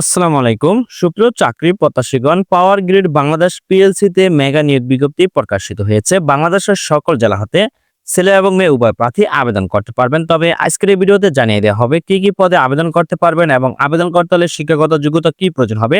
আসসালামু আলাইকুম। সুপ্রিয় চাকরি প্রত্যাশীগণ, পাওয়ার গ্রিড বাংলাদেশ পিএলসিতে মেগা নিয়োগ বিজ্ঞপ্তি প্রকাশিত হয়েছে। বাংলাদেশের সকল জেলা হতে ছেলে এবং মেয়ে উভয় প্রার্থী আবেদন করতে পারবেন। তবে আজকের এই ভিডিওতে জানিয়ে দেওয়া হবে কি কি পদে আবেদন করতে পারবেন এবং আবেদন করতে হলে শিক্ষাগত যোগ্যতা কি প্রয়োজন হবে,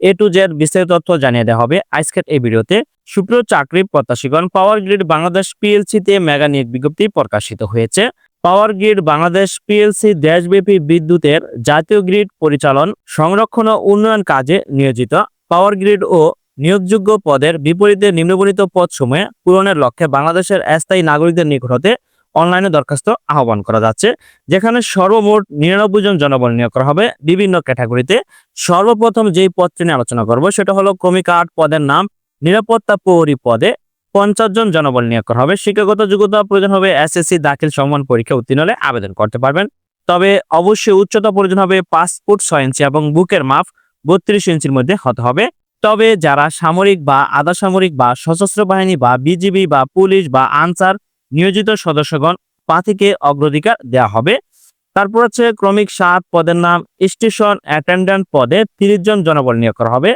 এ টু জেড বিস্তারিত তথ্য জানিয়ে দেওয়া হবে আজকের এই ভিডিওতে। সুপ্রিয় চাকরি প্রত্যাশীগণ, পাওয়ার গ্রিড বাংলাদেশ পিএলসিতে মেগা নিয়োগ বিজ্ঞপ্তি প্রকাশিত হয়েছে। পাওয়ার গ্রিড বাংলাদেশ পিএলসি দেশব্যাপী বিদ্যুতের জাতীয় গ্রিড পরিচালন, সংরক্ষণ ও উন্নয়ন কাজে নিয়োজিত। পাওয়ার গ্রিড ও নিয়োগযোগ্য পদের বিপরীতে নিম্নবর্ণিত পদসমূহে পূরণের লক্ষ্যে বাংলাদেশের স্থায়ী নাগরিকদের নিকট হতে অনলাইনে দরখাস্ত আহ্বান করা যাচ্ছে, যেখানে সর্বমোট নিরানব্বই জন জনবল নিয়োগ করা হবে। বিভিন্ন ক্যাটাগরিতে সর্বপ্রথম যেই পদটি নিয়ে আলোচনা করব, সেটা হলো ক্রমিক আট পদের নাম, নিরাপত্তা প্রহরী পদে পঞ্চাশ জন জনবল নিয়োগ করা হবে। শিক্ষাগত যোগ্যতা প্রয়োজন হবে এস এসএসসি দাখিল সমান পরীক্ষা উত্তীর্ণ হলে আবেদন করতে পারবেন। তবে অবশ্যই উচ্চতা প্রয়োজন হবে পাসপোর্ট ছয় ইঞ্চি এবং বুকের মাপ বত্রিশ ইঞ্চির মধ্যে হতে হবে। তবে যারা সামরিক বা আধা সামরিক বা সশস্ত্র বাহিনী বা বিজিবি বা পুলিশ বা আনসার নিয়োজিত সদস্যগণ প্রার্থীকে অগ্রাধিকার দেওয়া হবে। তারপর হচ্ছে ক্রমিক সাত পদের নাম, স্টেশন অ্যাটেন্ডেন্ট পদে তিরিশ জন জনবল নিয়োগ করা হবে।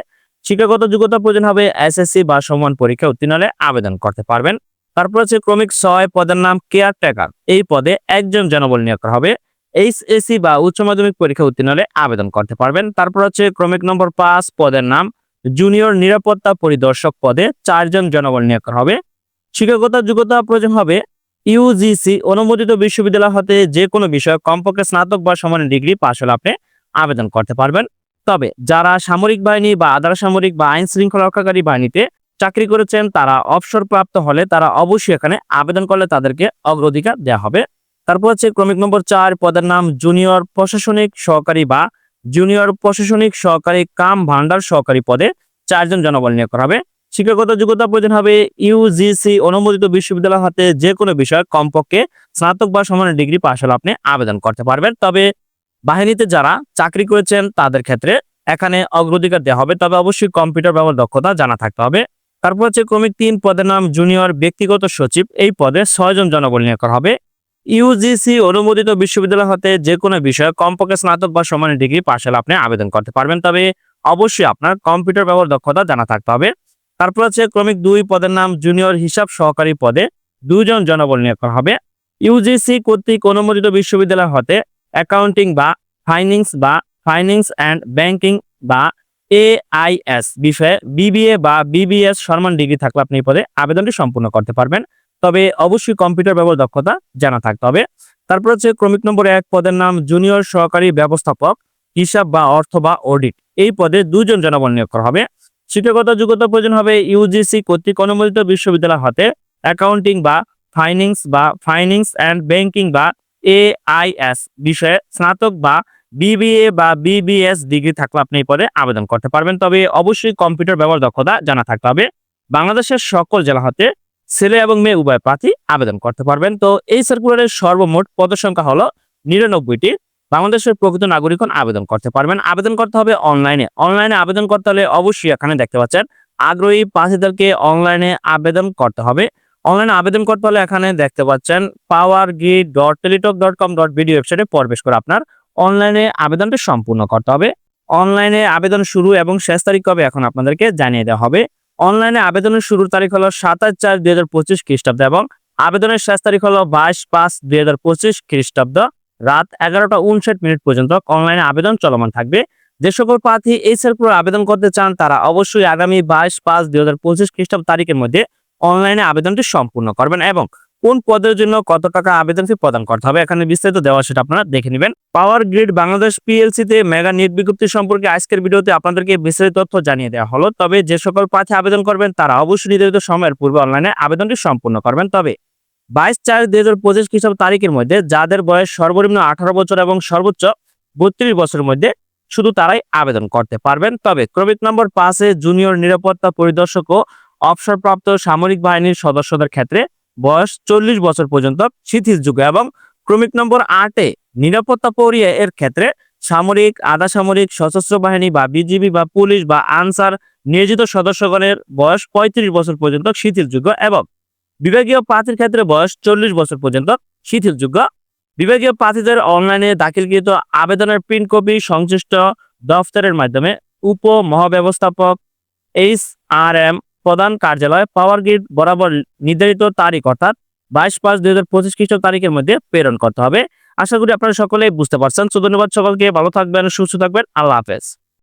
শিক্ষাগত যোগ্যতা প্রয়োজন হবে এসএসসি বা সমান পরীক্ষা উত্তীর্ণ হলে আবেদন করতে পারবেন। তারপর হচ্ছে ক্রমিক ছয়, পদের নাম কেয়ার টেকার এই পদে একজন জনবল নিয়োগ করা হবে। এইচএসসি বা উচ্চ মাধ্যমিক পরীক্ষা উত্তীর্ণ হলে আবেদন করতে পারবেন। তারপর হচ্ছে ক্রমিক নম্বর পাঁচ, পদের নাম জুনিয়র নিরাপত্তা পরিদর্শক পদে চারজন জনবল নিয়োগ করা হবে। শিক্ষাগত যোগ্যতা প্রয়োজন হবে ইউজিসি অনুমোদিত বিশ্ববিদ্যালয় হতে যে কোনো বিষয়ে কমপক্ষে স্নাতক বা সমান ডিগ্রি পাশ হলে আপনি আবেদন করতে পারবেন। তবে যারা সামরিক বাহিনী বা আধার সামরিক বা আইন শৃঙ্খলা রক্ষাকারী বাহিনীতে চাকরি করেছেন, তারা অবসরপ্রাপ্ত হলে তারা অবশ্যই এখানে আবেদন করলে তাদেরকে অগ্রাধিকার দেওয়া হবে। তারপর হচ্ছে ক্রমিক নম্বর চার, পদের নাম জুনিয়র প্রশাসনিক সহকারী বা জুনিয়র প্রশাসনিক সহকারী কাম ভান্ডার সহকারী পদে চারজন জনবল নিয়োগ করা হবে। শিক্ষাগত যোগ্যতা প্রয়োজন হবে ইউজিসি অনুমোদিত বিশ্ববিদ্যালয় হাতে যে কোনো বিষয় কমপক্ষে স্নাতক বা সমানের ডিগ্রি পাশ হলে আপনি আবেদন করতে পারবেন। তবে বাহিনীতে যারা চাকরি করেছেন তাদের ক্ষেত্রে এখানে অগ্রাধিকার দেওয়া হবে। তবে অবশ্যই কম্পিউটার ব্যবহার দক্ষতা জানা থাকতে হবে। তারপর হচ্ছে ক্রমিক তিন পদের নাম জুনিয়র ব্যক্তিগত সচিব। এই পদে ছয়জন জনবল নিয়োগ করা হবে। ইউজিসি অনুমোদিত বিশ্ববিদ্যালয় হতে যে কোনো বিষয়ে কমপক্ষে স্নাতক বা সমানের ডিগ্রি পাশ হলে আপনি আবেদন করতে পারবেন। তবে অবশ্যই আপনার কম্পিউটার ব্যবহার দক্ষতা জানা থাকতে হবে। তারপর হচ্ছে ক্রমিক দুই পদের নাম জুনিয়র হিসাব সহকারী পদে দুইজন জনবল নিয়োগ করা হবে। ইউজিসি কর্তৃক অনুমোদিত বিশ্ববিদ্যালয় হতে অ্যাকাউন্টিং বা ফাইন্যান্স বা ফাইন্যান্স অ্যান্ড ব্যাংকিং বা এআইএস বিষয়ে বিবিএ বা বিবিএস সম্মান ডিগ্রি থাকলে আপনি এই পদে আবেদনটি সম্পূর্ণ করতে পারবেন। তবে অবশ্যই কম্পিউটার ব্যবহার দক্ষতা জানা থাকতে হবে। তারপর হচ্ছে ক্রমিক নম্বর এক পদের নাম জুনিয়র সহকারী ব্যবস্থাপক, হিসাব বা অর্থ বা অডিট এই পদে দুজন জনবল নিয়োগ করা হবে। শিক্ষাগত যোগ্যতা প্রয়োজন হবে ইউজিসি কর্তৃক অনুমোদিত বিশ্ববিদ্যালয় হতে। অ্যাকাউন্টিং বা ফাইন্যান্স বা ফাইন্যান্স অ্যান্ড ব্যাংকিং বা এআইএস বিষয়ে স্নাতক বা বিবিএ বা বিবিএস ডিগ্রি থাকলে আপনি পদে আবেদন করতে পারবেন। তবে অবশ্যই কম্পিউটার ব্যবহার দক্ষতা জানা থাকতে হবে। বাংলাদেশের সকল জেলা হতে ছেলে এবং মেয়ে উভয় প্রার্থী আবেদন করতে পারবেন। তো এই সার্কুলারের সর্বমোট পদসংখ্যা হলো নিরানব্বইটি। বাংলাদেশের প্রকৃত নাগরিকগণ আবেদন করতে পারবেন। আবেদন করতে হবে অনলাইনে অনলাইনে আবেদন করতে হলে অবশ্যই এখানে দেখতে পাচ্ছেন, আগ্রহী প্রার্থীদেরকে অনলাইনে আবেদন করতে হবে। অনলাইনে আবেদন করতে হলে এখানে দেখতে পাচ্ছেন power grid dot Teletalk dot com dot video ওয়েবসাইটে প্রবেশ করে আপনার অনলাইনে আবেদনটি সম্পূর্ণ করতে হবে। অনলাইনে আবেদন শুরু এবং শেষ তারিখ কবে এখন আপনাদেরকে জানিয়ে দেওয়া হবে। অনলাইনে আবেদনের শুরুর তারিখ হলো সাতাশ চার দুই হাজার পঁচিশ খ্রিস্টাব্দ এবং আবেদনের শেষ তারিখ হলো বাইশ পাঁচ দুই হাজার পঁচিশ খ্রিস্টাব্দ। রাত এগারোটা উনষাট মিনিট পর্যন্ত অনলাইনে আবেদন চলমান থাকবে। যে সকল প্রার্থী এই সার্কুলার আবেদন করতে চান, তারা অবশ্যই আগামী বাইশ পাঁচ দুই হাজার পঁচিশ খ্রিস্টাব্দ তারিখের মধ্যে অনলাইনে আবেদনটি সম্পূর্ণ করবেন এবং কোন পদের জন্য কত টাকা আবেদন ফি প্রদান করতে হবে এখানে বিস্তারিত দেওয়া সেটা আপনারা দেখে নেবেন। পাওয়ার গ্রিড বাংলাদেশ পিএলসি তে মেগা নিয়োগ বিজ্ঞপ্তি সম্পর্কে আজকের ভিডিওতে আপনাদেরকে বিস্তারিত তথ্য জানিয়ে দেওয়া হলো। তবে যে সকল প্রার্থী আবেদন করবেন, তারা অবশ্যই নির্ধারিত সময়ের পূর্বে অনলাইনে আবেদনটি সম্পূর্ণ করবেন। তবে বাইশ চার দুই হাজার পঁচিশ খ্রিস্টাব্দ তারিখের মধ্যে যাদের বয়স সর্বনিম্ন আঠারো বছর এবং সর্বোচ্চ বত্রিশ বছরের মধ্যে শুধু তারাই আবেদন করতে পারবেন। তবে ক্রমিক নম্বর পাঁচে জুনিয়র নিরাপত্তা পরিদর্শক ও অবসরপ্রাপ্ত সামরিক বাহিনীর সদস্যদের ক্ষেত্রে বয়স চল্লিশ বছর পর্যন্ত শিথিলযোগ্য এবং ক্রমিক নম্বর আটে নিরাপত্তা পরিয়ে এর ক্ষেত্রে সামরিক আধা সামরিক সশস্ত্র বাহিনী বা বিজিবি বা পুলিশ বা আনসার নিয়োজিত সদস্যগণের বয়স পঁয়ত্রিশ বছর পর্যন্ত শিথিলযোগ্য এবং বিভাগীয় প্রার্থীর ক্ষেত্রে বয়স চল্লিশ বছর পর্যন্ত শিথিলযোগ্য বিভাগীয় প্রার্থীদের অনলাইনে দাখিলকৃত আবেদনের প্রিন্ট কপি সংশ্লিষ্ট দফতরের মাধ্যমে উপ মহাব্যবস্থাপক এইচ আর এম প্রধান কার্যালয় পাওয়ার গ্রিড বরাবর নির্ধারিত তারিখ অর্থাৎ বাইশ পাঁচ দুই হাজার পঁচিশ খ্রিস্ট তারিখের মধ্যে প্রেরণ করতে হবে। আশা করি আপনারা সকলেই বুঝতে পারছেন। তো ধন্যবাদ সকলকে। ভালো থাকবেন, সুস্থ থাকবেন। আল্লাহ হাফেজ।